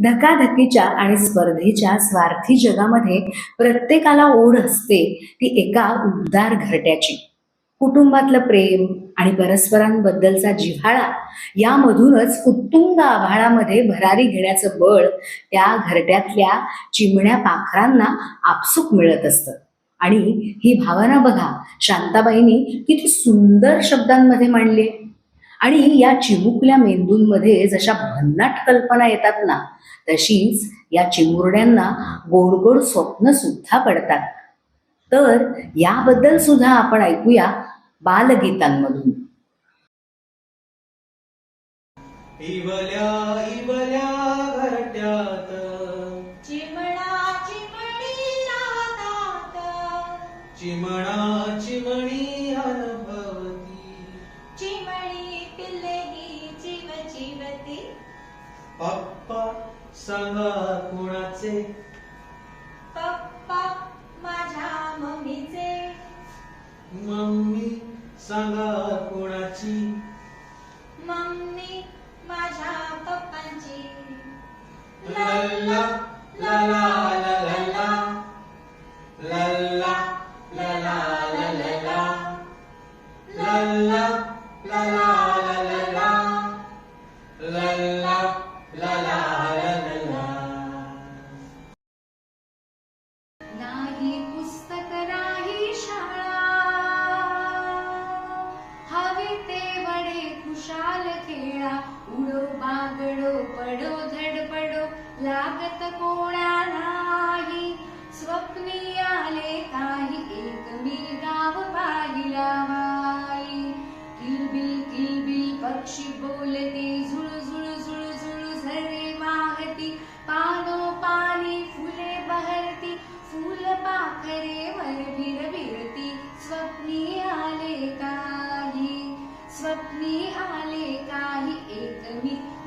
धकाधकीच्या आणि स्पर्धेच्या स्वार्थी जगामध्ये प्रत्येकाला ओढ असते ती एका उबदार घरट्याची कुटुंबातलं प्रेम आणि परस्परांबद्दलचा जिव्हाळा यामधूनच उत्तुंग आभाळामध्ये भरारी घेण्याचं बळ त्या घरट्यातल्या चिमण्या पाखरांना आपसूक मिळत असतं आणि ही भावना बघा शांताबाईंनी किती सुंदर शब्दांमध्ये मांडली आहे. आणि या चिमुकल्या मेंदूंमध्ये जशा भन्नाट कल्पना येतात ना तशीच या चिमुरड्यांना गोड गोड स्वप्न सुद्धा पडतात. तर याबद्दल सुद्धा आपण ऐकूया बालगीतांमधून. इवल्या इवल्या घरट्यात. चिमणा चिमणी राहतात. चिमणा चिमणी जीवती पप्पा सांगा कुणाचे पप्पा माझ्या मम्मीचे मम्मी सांगा कुणाची मम्मी माझ्या पप्पांची लल्ला लला लला लल्ला लला लला लल्ला लला लला खुशाल खेळा उडो बागडो पडो धडपडो लागत कोणालाही एक